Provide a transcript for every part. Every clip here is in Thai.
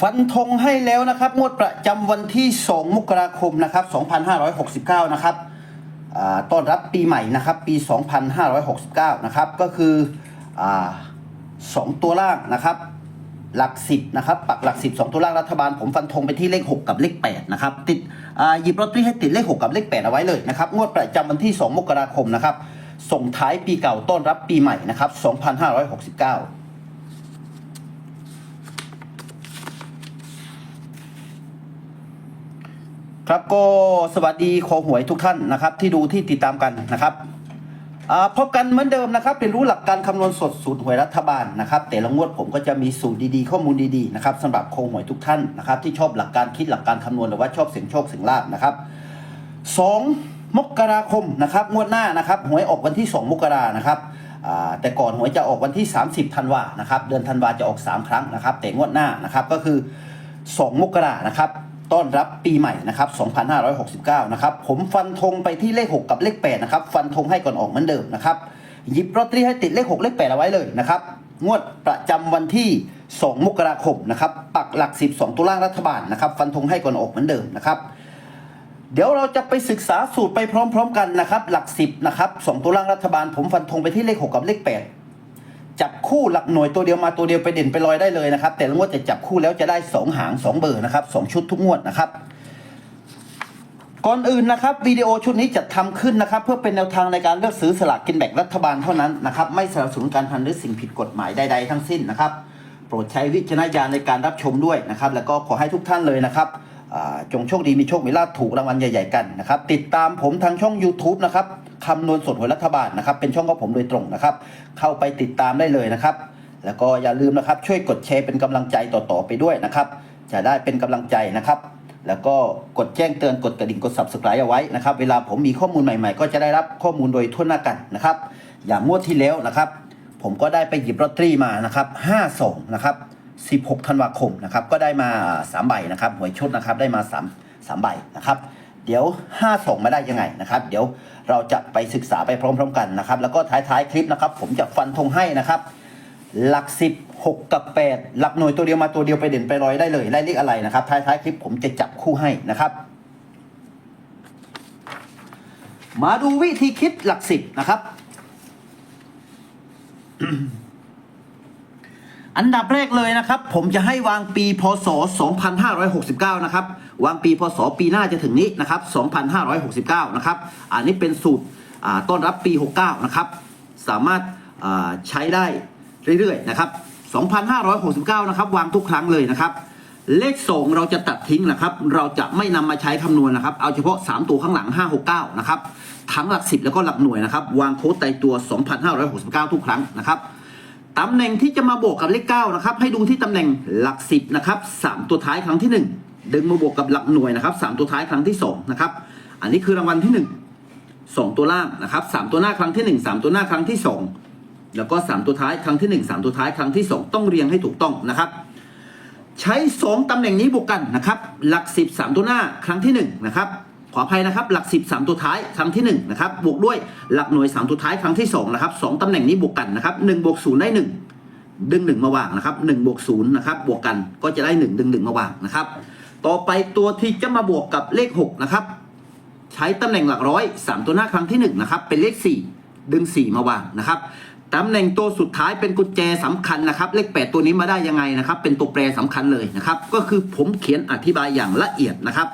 ฟันธงให้แล้วนะครับ งวดประจำวันที่ 2 มกราคมนะครับ 2569 นะครับต้อนรับปีใหม่นะครับ ปี 2569 นะครับ ก็คืออาสองตัวล่างนะครับ หลักสิบนะครับ ปักหลักสิบสองตัวล่างรัฐบาล ผมฟันธงไปที่เลข 6 กับเลข 8 นะครับ ติดหยิบลอตเตอรี่ให้ติดเลข 6 กับเลข 8 เอาไว้เลยนะครับ งวดประจำวันที่ 2 มกราคมนะครับ ส่งท้ายปีเก่าต้อนรับปีใหม่นะครับ 2569 ครับก็สวัสดีคอหวยทุกท่านนะครับ ที่ดูที่ติดตามกันนะครับพบกันเหมือนเดิมนะครับเรียนรู้หลักการคำนวณสดสูตรหวยรัฐบาลนะครับ แต่ละงวดผมก็จะมีสูตรดีๆ ข้อมูลดีๆนะครับสำหรับคอหวยทุกท่านนะครับ ที่ชอบหลักการคิดหลักการคำนวณหรือว่าชอบเสียงโชคเสียงลาบนะครับสองมกราคมนะครับงวดหน้านะครับหวยออกวันที่ 2 มกรานะครับแต่ก่อนหวยจะออกวันที่ 30ธันวานะครับเดือนธันวาจะออก 3 ครั้งนะครับ แต่งวดหน้านะครับก็คือ 2 มกรานะครับ ต้อนรับปีใหม่นะครับ 2569 นะครับ ผมฟันธงไปที่เลข 6 กับเลข 8 นะครับ ฟันธงให้ก่อนออกเหมือนเดิมนะครับ หยิบลอตเตอรี่ให้ติดเลข 6 เลข 8 เอาไว้เลยนะครับ งวดประจำวันที่ 2 มกราคมนะครับ ปักหลัก 12ตัวล่างรัฐบาลนะครับ ฟันธงให้ก่อนออกเหมือนเดิมนะครับ เดี๋ยวเราจะไปศึกษาสูตรไปพร้อม ๆ กันนะครับ หลัก 10 นะครับ 2ตัวล่างรัฐบาล ผมฟันธงไปที่เลข 6 กับเลข 8 คู่หลักหน่วยตัวเดียวมาตัวเดียวไปเด่นไปลอยได้เลยนะครับ แต่ละงวดจะจับคู่แล้วจะได้ 2 หาง 2 เบอร์นะครับ2ชุดทุกงวดนะครับก่อนอื่นนะครับวิดีโอชุดนี้จัดทำขึ้นนะครับ เพื่อเป็นแนวทางในการเลือกซื้อสลากกินแบ่งรัฐบาลเท่านั้นนะครับไม่สนับสนุนการพันหรือสิ่งผิดกฎหมายใดๆทั้งสิ้นนะครับ โปรดใช้วิจารณญาณในการรับชมด้วยนะครับ แล้วก็ขอให้ทุกท่านเลยนะครับ จงโชคดีมีโชคมีลาภถูกรางวัลใหญ่ ๆ กันนะครับ ติดตามผมทางช่อง YouTube นะครับคำนวณสดหวยรัฐบาลนะครับ เป็นช่องของผมโดยตรงนะครับ เข้าไปติดตามได้เลยนะครับ แล้วก็อย่าลืมนะครับ ช่วยกดแชร์เป็นกำลังใจต่อๆไปด้วยนะครับ จะได้เป็นกำลังใจนะครับ แล้วก็กดแจ้งเตือนกดกระดิ่งกด subscribe เอาไว้นะครับ เวลาผมมีข้อมูลใหม่ๆ ก็จะได้รับข้อมูลโดยทั่วหน้ากันนะครับ อย่างงวดที่แล้วนะครับ ผมก็ได้ไปหยิบลอตเตอรี่มานะครับ5ส่งนะครับ 16ธันวาคมนะครับก็ได้มา3ใบนะครับหวยชุดนะครับได้มา3 3ใบนะครับเดี๋ยว 5 ส่งมาได้ยังไงนะครับ เดี๋ยวเราจะไปศึกษาไปพร้อม ๆ กันนะครับ แล้วก็ท้ายๆคลิปนะครับ ผมจะฟันธงให้นะครับ หลักสิบหกกับแปดหลักหน่วยตัวเดียวมาตัวเดียวไปเด่นไปลอยได้เลยได้เลขอะไรนะครับ ท้ายๆคลิปผมจะจับคู่ให้นะครับ มาดูวิธีคิดหลักสิบนะครับ อันดับแรกเลยนะครับ ผมจะให้วางปีพศ 2569 นะครับ วางปีพศปีหน้าจะถึงนี้นะครับ 2569 นะครับ อันนี้เป็นสูตรต้อนรับปี 69 นะครับ สามารถใช้ได้เรื่อยๆ นะครับ 2569 นะครับ วางทุกครั้งเลยนะครับ เลขสองเราจะตัดทิ้งนะครับ เราจะไม่นำมาใช้คำนวณนะครับ เอาเฉพาะ 3 ตัวข้างหลัง 569 นะครับ ทั้งหลัก 10 แล้วก็หลักหน่วยนะครับ วางโค้ดไตตัว 2569 ทุกครั้งนะครับ ตำแหน่งที่จะมาบวกกับเลข9นะครับให้ดูที่ตำแหน่งหลัก 10นะครับ3ตัวท้ายครั้งที่ 1 ดึงมาบวกกับหลักหน่วยนะครับ3ตัวท้ายครั้งที่2นะครับอันนี้คือรางวัลที่ 1 2 ตัวล่างนะครับ3ตัวหน้าครั้งที่ 1 3 ตัวหน้าครั้งที่ 2 แล้วก็ 3 ตัวท้ายครั้งที่ 1 3 ตัวท้ายครั้งที่ 2 ต้องเรียงให้ถูกต้องนะครับ ใช้ 2ตำแหน่งนี้บวกกันนะครับหลัก 10 3 ตัวหน้าครั้งที่1นะครับ ขออภัยนะครับ หลัก 10 3 ตัวท้ายครั้งที่1นะครับบวกด้วยหลักหน่วย 3 ตัวท้ายครั้งที่2นะครับ2ตำแหน่งนี้บวกกันนะครับ1บวก0ได้ 1 ดึง 1 มาวางนะครับ1บวก0นะครับบวกกันก็จะได้ 1 ดึง 1 มาวางนะครับ ต่อไปตัวที่จะมาบวกกับเลข6นะครับใช้ตำแหน่งหลักร้อย 3 ตัวหน้าครั้งที่1นะครับเป็นเลข 4 ดึง 4 มาวางนะครับตำแหน่งตัวสุดท้ายเป็นกุญแจสำคัญนะครับ เลข 8 ตัวนี้มาได้ยังไงนะครับ เป็นตัวแปรสำคัญเลยนะครับ ก็คือผมเขียนอธิบายอย่างละเอียดนะครับ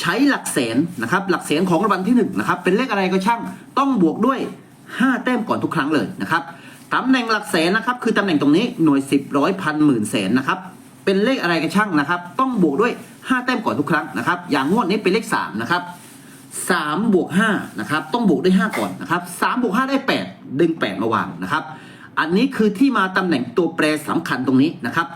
ใช้หลักแสนนะครับหลักแสนของรางวัลที่1นะครับเป็นเลขอะไรก็ช่างต้องบวกด้วย 5 แต้มก่อนทุกครั้งเลยนะครับตำแหน่งหลักแสนนะครับคือตำแหน่งตรงนี้หน่วย 10ร้อยพันหมื่นแสนนะครับเป็นเลขอะไรก็ช่างนะครับ ต้องบวกด้วย 5 แต้มก่อนทุกครั้งนะครับอย่างงวดนี้เป็นเลข3นะครับสามบวกห้านะครับต้องบวกด้วยห้าก่อนนะครับสามบวกห้าได้แปดดึงแปดมาวางนะครับอันนี้คือที่มาตำแหน่งตัวแปรสำคัญตรงนี้นะครับ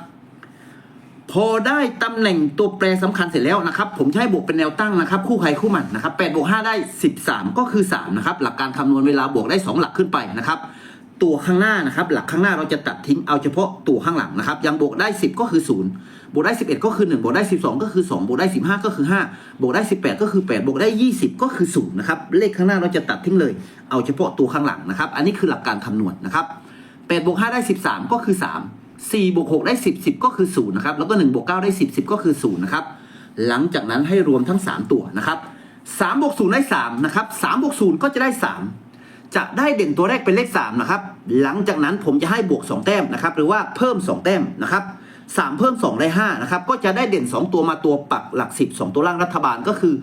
พอได้ตำแหน่งตัวแปรสำคัญเสร็จแล้วนะครับ ผมจะให้บวกเป็นแนวตั้งนะครับ คู่ใครคู่มันนะครับแปดบวกห้าได้สิบสามก็คือสามนะครับ หลักการคำนวณเวลาบวกได้สองหลักขึ้นไปนะครับ ตัวข้างหน้านะครับ หลักข้างหน้าเราจะตัดทิ้งเอาเฉพาะตัวข้างหลังนะครับ ยังบวกได้ 10 ก็คือ 0 บวกได้ 11 ก็คือ 1 บวกได้ 12 ก็คือ 2 บวกได้ 15 ก็คือ 5 บวกได้ 18 ก็คือ 8 บวกได้ 20 ก็คือ 0 นะครับ เลขข้างหน้าเราจะตัดทิ้งเลย เอาเฉพาะตัวข้างหลังนะครับ อันนี้คือหลักการคำนวณนะครับ8บวก5ได้ 13 ก็คือ 3 4บวก6ได้ 10 10 ก็คือ0นะครับ แล้วก็1บวก9ได้ 10 10 ก็คือ0นะครับ หลังจากนั้นให้รวมทั้ง 3 ตัวนะครับ3บวก0ได้3นะครับ3บวก0ก็จะได้ 3 จะได้เด่นตัวแรกเป็นเลข3นะครับ หลังจากนั้นผมจะให้บวก 2 แต้มนะครับ หรือว่าเพิ่ม 2 แต้มนะครับ3เพิ่ม 2 ได้5นะครับ ก็จะได้เด่น 2 ตัวมาตัวปักหลัก 10 2 ตัวล่างรัฐบาลก็คือ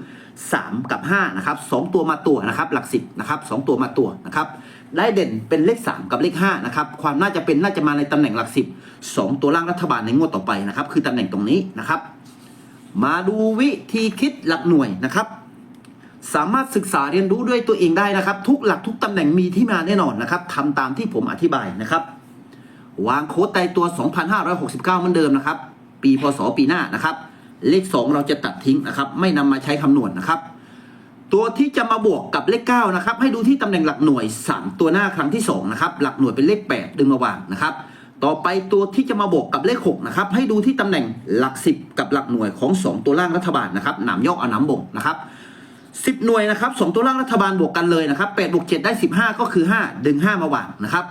3 กับ5นะครับ2ตัวมาตัวนะครับ หลัก 10นะครับ2ตัวมาตัวนะครับ ได้เด่นเป็นเลข 3 กับเลข5นะครับความน่าจะเป็นน่าจะมาในตำแหน่งหลัก 10 2 ตัวล่างรัฐบาลในงวดต่อไปนะครับคือตำแหน่งตรงนี้นะครับ มาดูวิธีคิดหลักหน่วยนะครับ สามารถศึกษาเรียนรู้ด้วยตัวเองได้นะครับ ทุกหลักทุกตำแหน่งมีที่มาแน่นอนนะครับทำตามที่ผมอธิบายนะครับ วางโค้ดตายตัว 2,569เหมือนเดิมนะครับ ปีพศปีหน้านะครับ เลข 2 เราจะตัดทิ้งนะครับ ไม่นำมาใช้คำนวณนะครับ ตัวที่จะมาบวกกับเลข9นะครับให้ดูที่ตำแหน่งหลักหน่วย 3 ตัวหน้าครั้งที่2นะครับหลักหน่วยเป็นเลข 8 ดึงมาวางนะครับ ต่อไปตัวที่จะมาบวกกับเลข6นะครับให้ดูที่ตำแหน่งหลัก 10 กับหลักหน่วยของ 2 ตัวล่างรัฐบาลนะครับหนามยอกเอานามบ่งนะครับสิบหน่วยนะครับสองตัวล่างรัฐบาลบวกกันเลยนะครับแปดบวกเจ็ดได้สิบห้าก็คือห้าดึงห้ามาวางนะครับ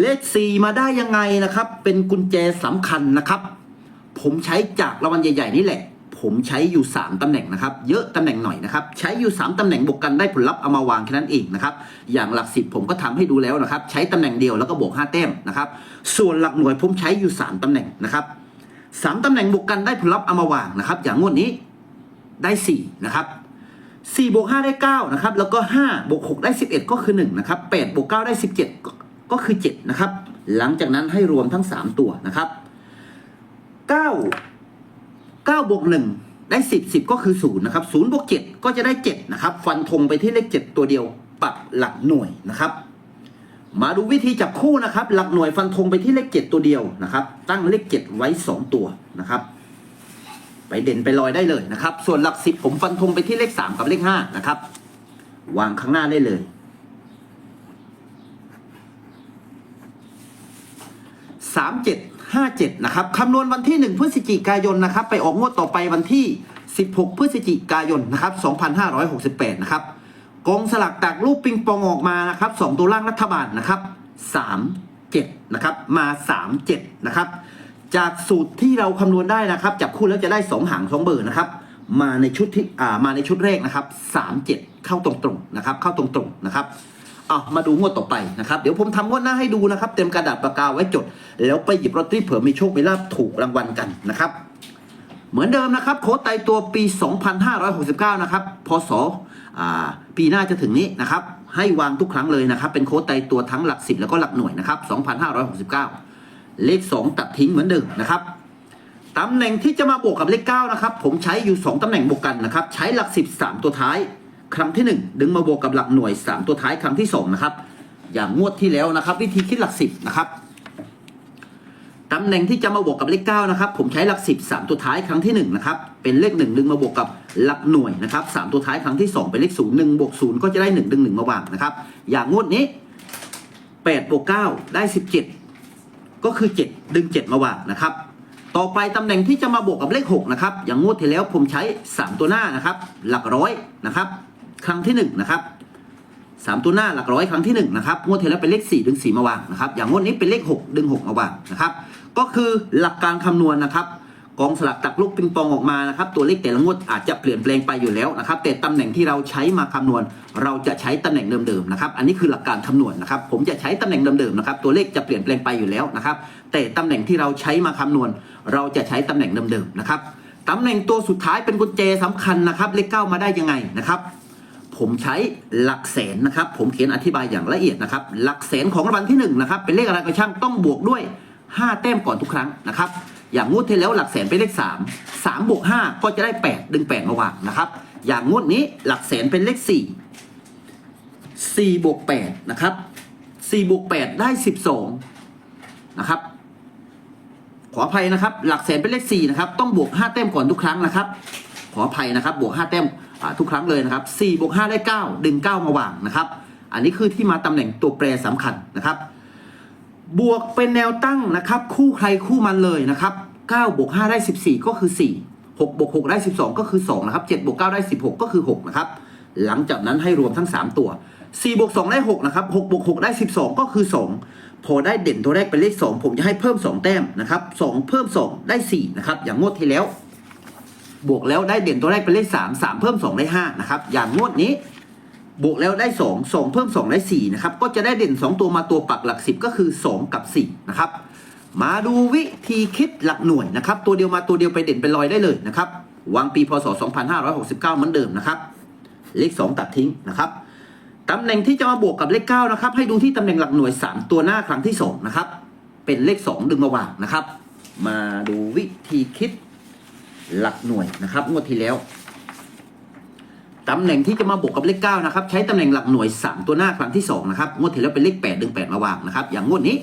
เลขสี่มาได้ยังไงนะครับเป็นกุญแจสำคัญนะครับ ผมใช้จากรางวัลใหญ่ ๆ นี่แหละ ผมใช้อยู่สามตำแหน่งนะครับ เยอะตำแหน่งหน่อยนะครับ ใช้อยู่สามตำแหน่งบวกกันได้ผลลัพธ์เอามาวางแค่นั้นเองนะครับ อย่างหลักสิบผมก็ทำให้ดูแล้วนะครับ ใช้ตำแหน่งเดียวแล้วก็บวกห้าแต้มนะครับ ส่วนหลักหน่วยผมใช้อยู่สามตำแหน่งนะครับสามตำแหน่งบวกกันได้ผลลัพธ์เอามาวางนะครับ อย่างงวดนี้ได้สี่นะครับสี่บวกห้าได้เก้านะครับ แล้วก็ห้าบวกหกได้สิบเอ็ดก็คือหนึ่งนะครับแปดบวกเก้าได้สิบเจ็ดก็คือเจ็ดนะครับ หลังจากนั้นให้รวมทั้งสามตัวนะครับเก้าเก้าบวกหนึ่งได้สิบสิบก็คือศูนย์นะครับศูนย์บวกเจ็ดก็จะได้เจ็ดนะครับ ฟันธงไปที่เลขเจ็ดตัวเดียว ปักหลักหน่วยนะครับ มาดูวิธีจับคู่นะครับ หลักหน่วยฟันธงไปที่เลขเจ็ดตัวเดียวนะครับ ตั้งเลขเจ็ดไว้สองตัวนะครับ ไปเด่นไปลอยได้เลยนะครับ ส่วนหลักสิบผมฟันธงไปที่เลขสามกับเลขห้านะครับ วางข้างหน้าได้เลยสามเจ็ด ห้าเจ็ดนะครับคำนวณวันที่หนึ่งพฤศจิกายนนะครับ ไปออกงวดต่อไปวันที่สิบหกพฤศจิกายนนะครับสองพันห้าร้อยหกสิบแปดนะครับกองสลักจากรูปปิงปองออกมานะครับสองตัวล่างรัฐบาลนะครับสามเจ็ดนะครับ มาสามเจ็ดนะครับ จากสูตรที่เราคำนวณได้นะครับ จับคู่แล้วจะได้สองหางสองเบอร์นะครับ มาในชุดที่อ่ามาในชุดแรกนะครับสามเจ็ดเข้าตรงๆนะครับ เข้าตรงๆนะครับ อะมาดูงวดต่อไปนะครับ เดี๋ยวผมทำงวดหน้าให้ดูนะครับ เต็มกระดาษปากกาไว้จด แล้วไปหยิบลอตเตอรี่เผื่อมีโชคมีลาภถูกรางวัลกันนะครับ เหมือนเดิมนะครับ โค้ดไตตัวปี 2569 นะครับ พศปีหน้าจะถึงนี้นะครับ ให้วางทุกครั้งเลยนะครับ เป็นโค้ดไตตัวทั้งหลักสิบแล้วก็หลักหน่วยนะครับ 2569 เลข 2 ตัดทิ้งเหมือนเดิมนะครับตำแหน่งที่จะมาบวกกับเลข9นะครับ ผมใช้อยู่ 2ตำแหน่งบวกกันนะครับ ใช้หลัก 10 3 ตัวท้าย ครั้งที่ 1 ดึงมาบวกกับหลักหน่วย 3 ตัวท้ายครั้งที่2นะครับอย่างงวดที่แล้วนะครับ วิธีคิดหลัก 10นะครับตำแหน่งที่จะมาบวกกับเลข9นะครับผมใช้หลัก 10 3 ตัวท้ายครั้งที่1นะครับเป็นเลข 1 ดึงมาบวกกับหลักหน่วยนะครับ3ตัวท้ายครั้งที่ 2 เป็นเลข0 1บวก0ก็จะได้ 1 ดึง 1 มาวางนะครับอย่างงวดนี้8บวก9ได้ 17 ก็คือ 7 ดึง 7 มาวางนะครับต่อไปตำแหน่งที่จะมาบวกกับเลข6นะครับอย่างงวดที่แล้วผมใช้ 3 ตัวหน้านะครับหลักร้อยนะครับ ครั้งที่ 1 นะครับ3ตัวหน้าหลักร้อยครั้งที่1นะครับงวดที่แล้วเป็นเลข4ดึง4มาวางนะครับอย่างงวดนี้เป็นเลข 6 ดึง 6 มาวางนะครับก็คือหลักการคำนวณนะครับกองสลักตักลูกปิงปองออกมานะครับตัวเลขแต่ละงวดอาจจะเปลี่ยนแปลงไปอยู่แล้วนะครับแต่ตำแหน่งที่เราใช้มาคำนวณ เราจะใช้ตำแหน่งเดิมๆนะครับอันนี้คือหลักการคำนวณนะครับผมจะใช้ตำแหน่งเดิมๆนะครับตัวเลขจะเปลี่ยนแปลงไปอยู่แล้วนะครับแต่ตำแหน่งที่เราใช้มาคำนวณ เราจะใช้ตำแหน่งเดิมๆนะครับตำแหน่งตัวสุดท้ายเป็นกุญแจสำคัญนะครับเลขเก้ามาได้ยังไงนะครับ ผมใช้หลักแสนนะครับ ผมเขียนอธิบายอย่างละเอียดนะครับ หลักแสนของรางวัลที่หนึ่งนะครับ เป็นเลขอะไรก็ช่างต้องบวกด้วย 5 แต้มก่อนทุกครั้งนะครับ อย่างงวดที่แล้วหลักแสนเป็นเลข 3 3บวก5ก็จะได้ 8 ดึง 8 มาวางนะครับ อย่างงวดนี้หลักแสนเป็นเลข 4 4บวก8นะครับ4บวก8ได้ 12 นะครับ ขออภัยนะครับ หลักแสนเป็นเลข4นะครับ ต้องบวก 5 แต้มก่อนทุกครั้งนะครับ ขออภัยนะครับ บวก 5 แต้ม ทุกครั้งเลยนะครับ4บวก5ได้ 9 ดึง 9 มาวางนะครับ อันนี้คือที่มาตำแหน่งตัวแปรสำคัญนะครับ บวกเป็นแนวตั้งนะครับ คู่ใครคู่มันเลยนะครับ9บวก5ได้ 14 ก็คือ 4 6บวก6ได้ 12 ก็คือ 2 นะครับ7บวก9ได้ 16 ก็คือ 6 นะครับ หลังจากนั้นให้รวมทั้ง 3 ตัว4บวก2ได้ 6 นะครับ6บวก6ได้ 12 ก็คือ 2 พอได้เด่นตัวแรกเป็นเลข 2 ผมจะให้เพิ่ม 2 แต้มนะครับ 2 เพิ่ม 2 ได้ 4 นะครับ อย่างงวดที่แล้ว บวกแล้วได้เด่นตัวแรกเป็นเลข3 3เพิ่ม2ได้5นะครับ อย่างงวดนี้ บวกแล้วได้2 2เพิ่ม2ได้4นะครับ ก็จะได้เด่น2ตัวมาตัวปักหลัก10ก็คือ2กับ4นะครับ มาดูวิธีคิดหลักหน่วยนะครับ ตัวเดียวมาตัวเดียวไปเด่นไปลอยได้เลยนะครับ วางปีพศ 2569เหมือนเดิมนะครับ เลข 2 ตัดทิ้งนะครับตำแหน่งที่จะมาบวกกับเลข9นะครับ ให้ดูที่ตำแหน่งหลักหน่วย 3 ตัวหน้าครั้งที่2นะครับ เป็นเลข 2 ดึงมาวางนะครับ มาดูวิธีคิด หลักหน่วยนะครับงวดที่แล้วตำแหน่งที่จะมาบวกกับเลข9นะครับใช้ตำแหน่งหลักหน่วย 3 ตัวหน้าครั้งที่2นะครับงวดที่แล้วเป็นเลข 8 ดึง 8 มาวางนะครับอย่างงวดนี้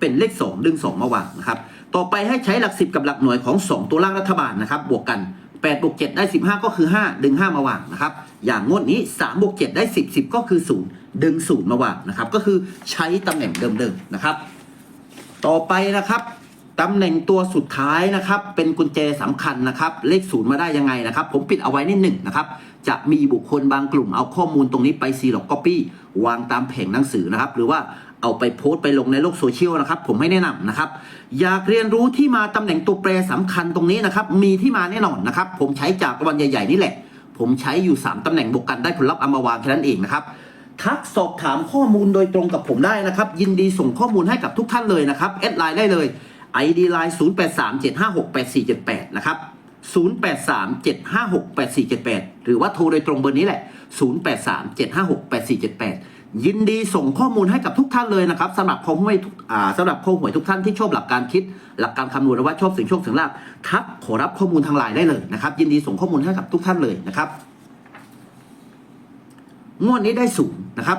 เป็นเลข 2 ดึง 2 มาวางนะครับต่อไปให้ใช้หลัก 10 กับหลักหน่วยของ 2 ตัวล่างรัฐบาลนะครับบวกกัน8บวก7ได้ 15 ก็คือ 5 ดึง 5 มาวางนะครับอย่างงวดนี้3บวก7ได้ 10 10 ก็คือ 0 ดึง 0 มาวางนะครับก็คือใช้ตำแหน่งเดิมๆนะครับต่อไปนะครับ ตำแหน่งตัวสุดท้ายนะครับ เป็นกุญแจสำคัญนะครับ เลขศูนย์มาได้ยังไงนะครับ ผมปิดเอาไว้นิดหนึ่งนะครับ จะมีบุคคลบางกลุ่มเอาข้อมูลตรงนี้ไปซีล็อกก๊อปปี้วางตามแผงหนังสือนะครับ หรือว่าเอาไปโพสต์ไปลงในโลกโซเชียลนะครับ ผมไม่แนะนำนะครับ อยากเรียนรู้ที่มาตำแหน่งตัวแปรสำคัญตรงนี้นะครับ มีที่มาแน่นอนนะครับ ผมใช้จากวันใหญ่ๆนี่แหละ ผมใช้อยู่ 3ตำแหน่งบวกกันได้ผลลัพธ์เอามาวางแค่นั้นเองนะครับทักสอบถามข้อมูลโดยตรงกับผมได้นะครับ ยินดีส่งข้อมูลให้กับทุกท่านเลยนะครับแอดไลน์ได้เลย ID line 0837568478 นะครับ 0837568478 หรือว่าโทรโดยตรงเบอร์นี้แหละ 0837568478 ยินดีส่งข้อมูลให้กับทุกท่านเลยนะครับสำหรับข้อหวยทุกสำหรับข้อหวยทุกท่านที่ชอบหลักการคิด หลักการคำนวณหรือว่าชอบสิ่งโชคสิ่งลาภทักขอรับข้อมูลทางไลน์ได้เลยนะครับ ยินดีส่งข้อมูลให้กับทุกท่านเลยนะครับงวดนี้ได้ศูนย์นะครับ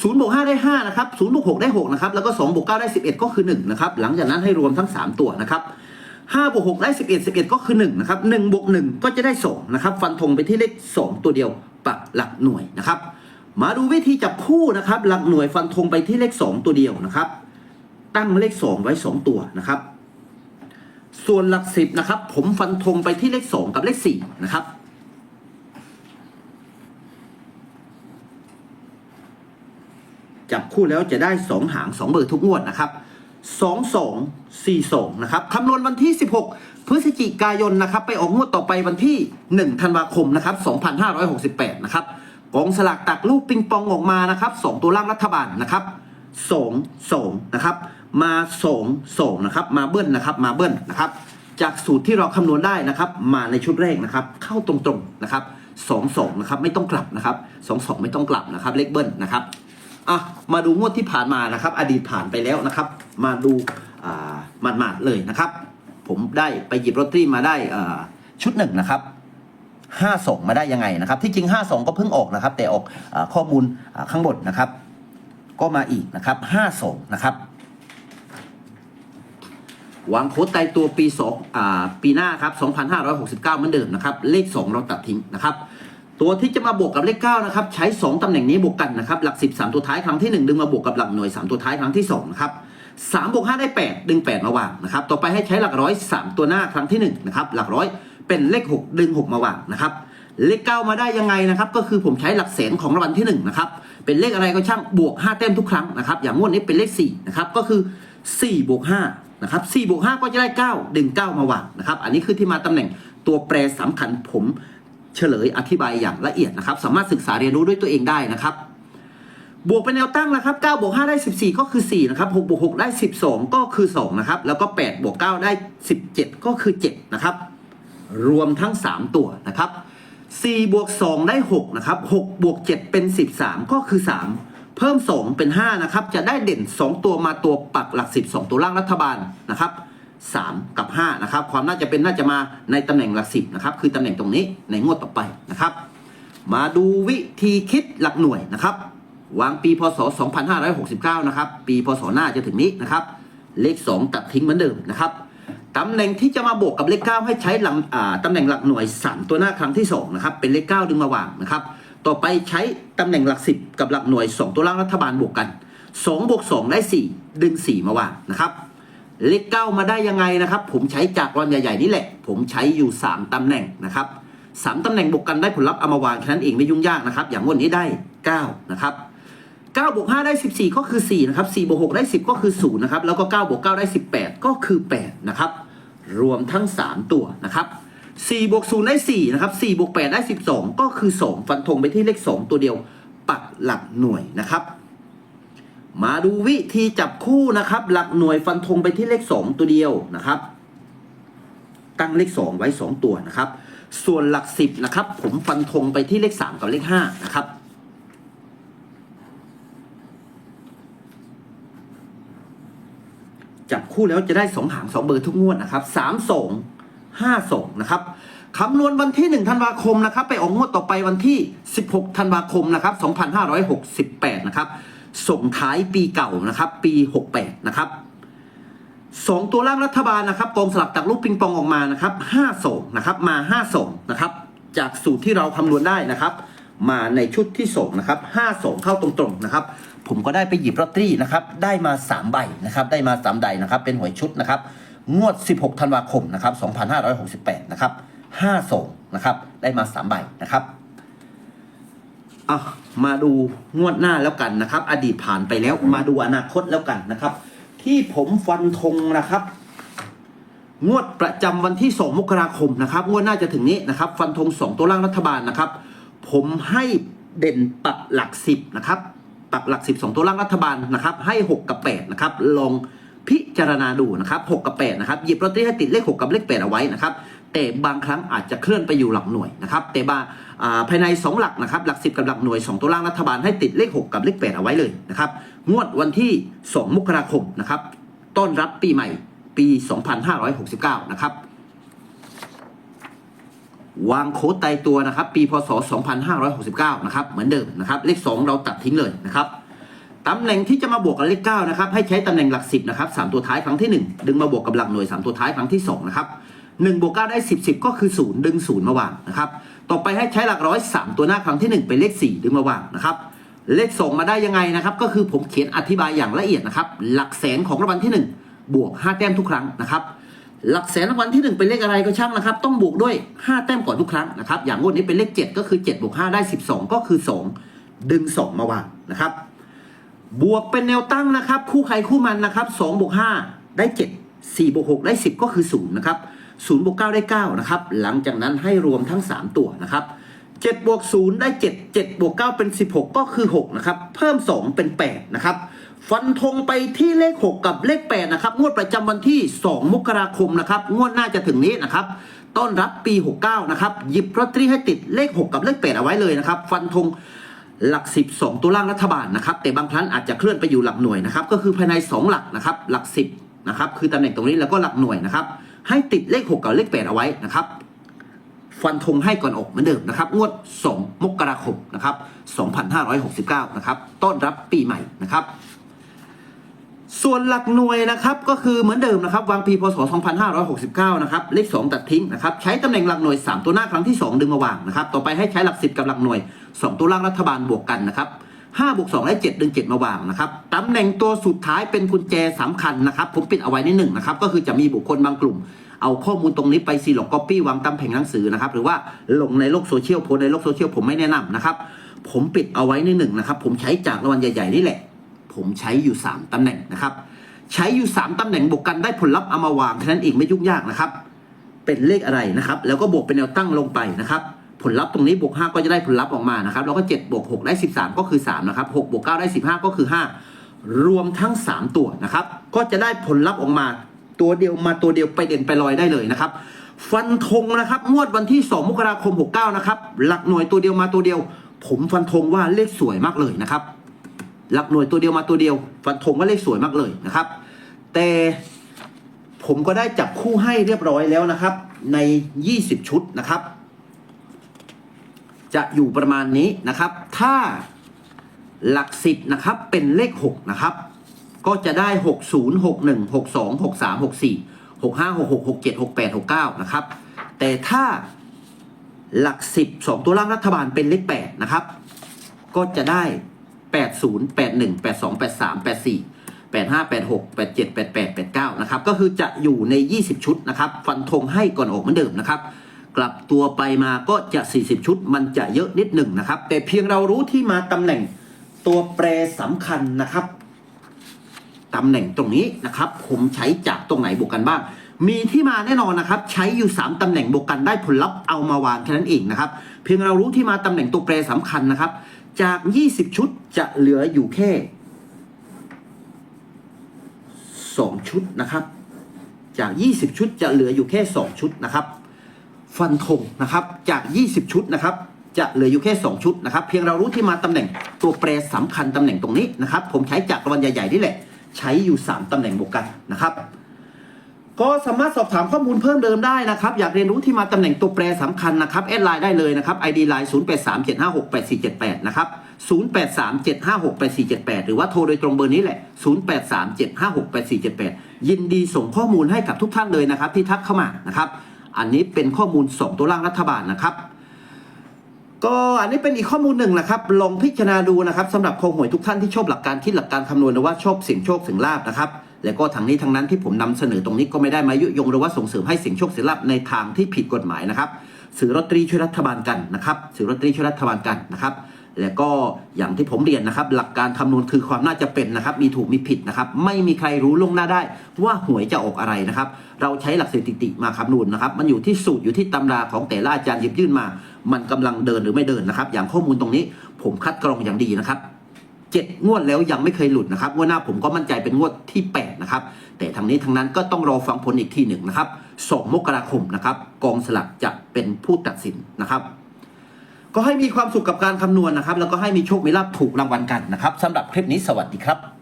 ศูนย์บวกห้าได้ห้านะครับศูนย์บวกหกได้หกนะครับ แล้วก็สองบวกเก้าได้สิบเอ็ดก็คือหนึ่งนะครับ หลังจากนั้นให้รวมทั้งสามตัวนะครับห้าบวกหกได้สิบเอ็ดสิบเอ็ดก็คือหนึ่งนะครับหนึ่งบวกหนึ่งก็จะได้สองนะครับ ฟันธงไปที่เลขสองตัวเดียวปักหลักหน่วยนะครับ มาดูวิธีจับคู่นะครับ หลักหน่วยฟันธงไปที่เลขสองตัวเดียวนะครับ ตั้งเลขสองไว้สองตัวนะครับ ส่วนหลักสิบนะครับ ผมฟันธงไปที่เลขสองกับเลขสี่นะครับ จับคู่แล้วจะได้ 2 หาง 2 เบอร์ทุกงวดนะครับ 2 2 4 2 นะครับคำนวณวันที่ 16 พฤศจิกายนนะครับ ไปออกงวดต่อไปวันที่ 1 ธันวาคมนะครับ 2568 นะครับกองสลากตักลูกปิงปองออกมานะครับ 2 ตัวล่างรัฐบาลนะครับ 2 2 นะครับ มา 2 2 นะครับ มาเบิ้ลนะครับ มาเบิ้ลนะครับ จากสูตรที่เราคำนวณได้นะครับ มาในชุดแรกนะครับ เข้าตรงๆนะครับ 2 2 นะครับ ไม่ต้องกลับนะครับ 2 2 ไม่ต้องกลับนะครับ เลขเบิ้ลนะครับ อะมาดูงวดที่ผ่านมานะครับ อดีตผ่านไปแล้วนะครับ มาดูอ่าหมาดๆเลยนะครับ ผมได้ไปหยิบลอตเตอรี่มาได้อ่าชุดหนึ่งนะครับห้าสองมาได้ยังไงนะครับ ที่จริงห้าสองก็เพิ่งออกนะครับ แต่ออกอข้อมูลข้างบนนะครับ ก็มาอีกนะครับห้าสองนะครับวางโค้ดตายตัวปีสองปีหน้าครับ 2,569 เหมือนเดิมนะครับ เลข 2 เราตัดทิ้งนะครับ ตัวที่จะมาบวกกับเลข9นะครับใช้ 2ตำแหน่งนี้บวกกันนะครับหลัก 10 3 ตัวท้ายครั้งที่ 1 ดึงมาบวกกับหลักหน่วย 3 ตัวท้ายครั้งที่2นะครับ3บวก5ได้ 8 ดึง 8 มาวางนะครับต่อไปให้ใช้หลักร้อย 3 ตัวหน้าครั้งที่1นะครับหลักร้อยเป็นเลข 6 ดึง 6 มาวางนะครับเลข 9 มาได้ยังไงนะครับก็คือผมใช้หลักแสนของรางวัลที่1นะครับเป็นเลขอะไรก็ช่างบวก5แต้มทุกครั้งนะครับอย่างงวดนี้เป็นเลข4นะครับก็คือ4บวก5นะครับ4บวก5ก็จะได้ 9 ดึง 9 มาวางนะครับอันนี้คือที่มาตำแหน่งตัวแปรสำคัญผม เฉลยอธิบายอย่างละเอียดนะครับ สามารถศึกษาเรียนรู้ด้วยตัวเองได้นะครับ บวกเป็นแนวตั้งนะครับ9บวก5ได้ 14 ก็คือ 4 นะครับ6บวก6ได้ 12 ก็คือ 2 นะครับ แล้วก็8บวก9ได้ 17 ก็คือ 7 นะครับ รวมทั้ง 3 ตัวนะครับ4บวก2ได้ 6 นะครับ6บวก7เป็น 13 ก็คือ 3 เพิ่ม 2 เป็น 5 นะครับ จะได้เด่น 2 ตัวมาตัวปักหลัก 10 2 ตัวล่างรัฐบาลนะครับ 3 กับ5นะครับความน่าจะเป็นน่าจะมาในตำแหน่งหลัก10นะครับคือตำแหน่งตรงนี้ในงวดต่อไปนะครับ มาดูวิธีคิดหลักหน่วยนะครับวางปีพศ 2569 นะครับ ปีพศหน้าจะถึงนี้นะครับ เลข 2 ตัดทิ้งเหมือนเดิมนะครับตำแหน่งที่จะมาบวกกับเลข 9 ให้ใช้หลังตำแหน่งหลักหน่วย 3 ตัวหน้าครั้งที่2นะครับเป็นเลข 9 ดึงมาวางนะครับ ต่อไปใช้ตำแหน่งหลัก 10 กับหลักหน่วย 2 ตัวล่างรัฐบาลบวกกัน2บวก2ได้ 4 ดึง 4 มาวางนะครับ เลข9มาได้ยังไงนะครับ ผมใช้จากรอนใหญ่ๆนี่แหละ ผมใช้อยู่ 3ตำแหน่งนะครับสามตำแหน่งบวกกันได้ผลลัพธ์เอามาวางแค่นั้นเองไม่ยุ่งยากนะครับ อย่างงวดนี้ได้ 9 นะครับ9บวก5ได้ 14 ก็คือ 4 นะครับ4บวก6ได้ 10 ก็คือ 0 นะครับ แล้วก็9บวก9ได้ 18 ก็คือ 8 นะครับ รวมทั้ง 3 ตัวนะครับ4บวก0ได้4นะครับ4บวก8ได้ 12 ก็คือ 2 ฟันธงไปที่เลข 2 ตัวเดียว ปักหลักหน่วยนะครับ มาดูวิธีจับคู่นะครับ หลักหน่วยฟันธงไปที่เลข 2 ตัวเดียวนะครับ ตั้งเลข 2 ไว้ 2 ตัวนะครับ ส่วนหลัก 10 นะครับ ผมฟันธงไปที่เลข 3 กับเลข 5 นะครับ จับคู่แล้วจะได้สองหางสองเบอร์ทุกงวดนะครับสามสองห้าสองนะครับคำนวณวันที่1ธันวาคมนะครับ ไปออกงวดต่อไปวันที่ 16ธันวาคมนะครับ2568นะครับ ส่งท้ายปีเก่านะครับ ปี 68 นะครับสองตัวล่างรัฐบาลนะครับกองสลับจากลูกปิงปองออกมานะครับห้าสองนะครับมาห้าสองนะครับ จากสูตรที่เราคำนวณได้นะครับ มาในชุดที่สองนะครับห้าสองเข้าตรงๆนะครับ ผมก็ได้ไปหยิบลอตเตอรี่นะครับ ได้มา3ใบนะครับ ได้มา3ใบนะครับ เป็นหวยชุดนะครับ งวด 16ธันวาคมนะครับ2568นะครับ52นะครับ ได้มา3ใบนะครับอะ มาดูงวดหน้าแล้วกันนะครับ อดีตผ่านไปแล้วมาดูอนาคตแล้วกันนะครับ ที่ผมฟันธงนะครับ งวดประจำวันที่ 2 มกราคมนะครับ งวดหน้าจะถึงนี้นะครับ ฟันธง 2 ตัวล่างรัฐบาลนะครับ ผมให้เด่นปักหลัก 10นะครับปักหลัก12ตัวล่างรัฐบาลนะครับ ให้ 6 กับ 8 นะครับลองพิจารณาดูนะครับ 6 กับ 8 นะครับ หยิบลอตเตอรี่ให้ติดเลข 6 กับเลข 8 เอาไว้นะครับ แต่บางครั้งอาจจะเคลื่อนไปอยู่หลักหน่วยนะครับแต่บาภายใน 2 หลักนะครับหลัก 10 กับหลักหน่วย 2 ตัวล่างรัฐบาลให้ติดเลข 6 กับเลข 8 เอาไว้เลยนะครับงวดวันที่ 2 มกราคมนะครับต้อนรับปีใหม่ปี 2569 นะครับวางโค้ดตายตัวนะครับ ปีพศ 2569 นะครับ เหมือนเดิมนะครับ เลข 2 เราตัดทิ้งเลยนะครับตำแหน่งที่จะมาบวกกับเลข9นะครับให้ใช้ตำแหน่งหลัก 10 นะครับ 3 ตัวท้ายครั้งที่ 1 ดึงมาบวกกับหลักหน่วย 3 ตัวท้ายครั้งที่ 2 นะครับ 1บวก9ได้ 10 10 ก็คือ 0 ดึง 0 มาวางนะครับ ต่อไปให้ใช้หลักร้อย 3 ตัวหน้าครั้งที่ 1 เป็นเลข 4 ดึงมาวางนะครับเลข2มาได้ยังไงนะครับ ก็คือผมเขียนอธิบายอย่างละเอียดนะครับ หลักแสนของรางวัลที่ 1 บวก 5 แต้มทุกครั้งนะครับ หลักแสนรางวัลที่ 1 เป็นเลขอะไรก็ช่างนะครับ ต้องบวกด้วย 5 แต้มก่อนทุกครั้งนะครับ อย่างงวดนี้เป็นเลข 7 ก็คือ7บวก5ได้ 12 ก็คือ 2 ดึง 2 มาวางนะครับ บวกเป็นแนวตั้งนะครับ คู่ใครคู่มันนะครับ2บวก5ได้ 7 4บวก6ได้ 10 ก็คือ0นะครับ 0บวก9ได้9นะครับหลังจากนั้นให้รวมทั้ง 3 ตัวนะครับ7บวก0ได้ 7 7บวก9เป็น 16 ก็คือ6นะครับเพิ่ม 2 เป็น 8 นะครับ ฟันธงไปที่เลข 6 กับเลข 8 นะครับ งวดประจำวันที่ 2 มกราคมนะครับ งวดหน้าจะถึงนี้นะครับต้อนรับปี 69 นะครับ หยิบลอตเตอรี่ให้ติดเลข 6 กับเลข 8 เอาไว้เลยนะครับ ฟันธงหลัก 12 ตัวล่างรัฐบาลนะครับ แต่บางครั้งอาจจะเคลื่อนไปอยู่หลักหน่วยนะครับ ก็คือภายใน 2 หลักนะครับ หลัก 10 นะครับ คือตำแหน่งตรงนี้แล้วก็หลักหน่วยนะครับ ให้ติดเลข 6 กับเลข 8 เอาไว้นะครับฟันธงให้ก่อนออกเหมือนเดิมนะครับ งวด 2 มกราคมนะครับ2569 นะครับ ต้อนรับปีใหม่นะครับ ส่วนหลักหน่วยนะครับก็คือเหมือนเดิมนะครับ วางปีพศ 2569 นะครับ เลข 2 ตัดทิ้งนะครับ ใช้ตำแหน่งหลักหน่วย 3 ตัวหน้าครั้งที่ 2 ดึงมาวางนะครับ ต่อไปให้ใช้หลัก 10 กับหลักหน่วย 2 ตัวล่างรัฐบาลบวกกันนะครับ 5บวก2ได้7ดึง7มาวางนะครับตำแหน่งตัวสุดท้ายเป็นกุญแจสำคัญนะครับ ผมปิดเอาไว้นิดหนึ่งนะครับก็คือจะมีบุคคลบางกลุ่ม เอาข้อมูลตรงนี้ไปซีหลอกก๊อปปี้วางตามแผงหนังสือนะครับหรือว่าลงในโลกโซเชียลโพสในโลกโซเชียลผมไม่แนะนำนะครับผมปิดเอาไว้นิดหนึ่งนะครับผมใช้จากรางวัลใหญ่ๆนี่แหละ ผมใช้อยู่ 3ตำแหน่งนะครับใช้อยู่ 3ตำแหน่งบวกกันได้ผลลัพธ์เอามาวางแค่นั้นเองไม่ยุ่งยากนะครับเป็นเลขอะไรนะครับ แล้วก็บวกเป็นแนวตั้งลงไปนะครับ ผลลัพธ์ตรงนี้บวก 5 ก็จะได้ผลลัพธ์ออกมานะครับแล้วก็7บวก6ได้ 13 ก็คือ3นะครับ6บวก9ได้ 15 ก็คือ 5 รวมทั้ง 3 ตัวนะครับก็จะได้ผลลัพธ์ออกมาตัวเดียวมาตัวเดียวไปเด่นไปลอยได้เลยนะครับฟันธงนะครับงวดวันที่ 2 มกราคม 69 นะครับหลักหน่วยตัวเดียวมาตัวเดียว ผมฟันธงว่าเลขสวยมากเลยนะครับหลักหน่วยตัวเดียวมาตัวเดียว ฟันธงว่าเลขสวยมากเลยนะครับ แต่ผมก็ได้จับคู่ให้เรียบร้อยแล้วนะครับ ใน 20 ชุดนะครับ จะอยู่ประมาณนี้นะครับ ถ้าหลักสิบนะครับเป็นเลข6นะครับก็จะได้ 60 61 62 63 64 65 66 67 68 69นะครับแต่ถ้าหลัก 10 2 ตัวล่างรัฐบาลเป็นเลข8นะครับก็จะได้ 80 81 82 83 84 85 86 87 88 89นะครับก็คือจะอยู่ใน 20 ชุดนะครับ ฟันธงให้ก่อนออกเหมือนเดิมนะครับ กลับตัวไปมาก็จะ 40 ชุด มันจะเยอะนิดหนึ่งนะครับ แต่เพียงเรารู้ที่มาตำแหน่งตัวแปรสำคัญนะครับตำแหน่งตรงนี้นะครับ ผมใช้จากตรงไหนบวกกันบ้าง มีที่มาแน่นอนนะครับ ใช้อยู่ 3ตำแหน่งบวกกันได้ผลลัพธ์เอามาวางแค่นั้นเองนะครับ เพียงเรารู้ที่มาตำแหน่งตัวแปรสำคัญนะครับ จาก 20 ชุดจะเหลืออยู่แค่ 2 ชุดนะครับ จาก 20 ชุดจะเหลืออยู่แค่ 2 ชุดนะครับ ฟันธงนะครับจาก 20 ชุดนะครับจะเหลืออยู่แค่ 2 ชุดนะครับเพียงเรารู้ที่มาตำแหน่งตัวแปรสำคัญตำแหน่งตรงนี้นะครับผมใช้จากรางวัลใหญ่ๆนี่แหละ ใช้อยู่ 3ตำแหน่งบวกกันนะครับก็สามารถสอบถามข้อมูลเพิ่มเติมได้นะครับ อยากเรียนรู้ที่มาตำแหน่งตัวแปรสำคัญนะครับแอดไลน์ได้เลยนะครับ ID ไลน์0837568478 นะครับ 0837568478 หรือว่าโทรโดยตรงเบอร์นี้แหละ 0837568478 ยินดีส่งข้อมูลให้กับทุกท่านเลยนะครับ ที่ทักเข้ามานะครับ อันนี้เป็นข้อมูล 2 ตัวล่างรัฐบาลนะครับ ก็อันนี้เป็นอีกข้อมูลหนึ่งนะครับ ลองพิจารณาดูนะครับสำหรับโคหวยทุกท่านที่ชอบหลักการที่หลักการคำนวณหรือว่าชอบเสี่ยงโชคเสี่ยงลาบนะครับแล้วก็ทางนี้ทางนั้นที่ผมนำเสนอตรงนี้ก็ไม่ได้มายุยงหรือว่าส่งเสริมให้เสี่ยงโชคเสี่ยงลาบในทางที่ผิดกฎหมายนะครับซื้อลอตรีช่วยรัฐบาลกันนะครับซื้อลอตรีช่วยรัฐบาลกันนะครับ แล้วก็อย่างที่ผมเรียนนะครับ หลักการคำนวณคือความน่าจะเป็นนะครับ มีถูกมีผิดนะครับ ไม่มีใครรู้ล่วงหน้าได้ ว่าหวยจะออกอะไรนะครับ เราใช้หลักสถิติมาคำนวณนะครับ มันอยู่ที่สูตรอยู่ที่ตำราของแต่ละอาจารย์หยิบยื่นมา มันกำลังเดินหรือไม่เดินนะครับ อย่างข้อมูลตรงนี้ผมคัดกรองอย่างดีนะครับเจ็ดงวดแล้วยังไม่เคยหลุดนะครับงวดหน้าผมก็มั่นใจเป็นงวดที่แปดนะครับแต่ทางนี้ทางนั้นก็ต้องรอฟังผลอีกทีหนึ่งนะครับสองมกราคมนะครับกองสลักจะเป็นผู้ตัดสินนะครับ ก็ให้มีความสุขกับการคำนวณนะครับ แล้วก็ให้มีโชคมีลาภถูกรางวัลกันนะครับสำหรับคลิปนี้สวัสดีครับ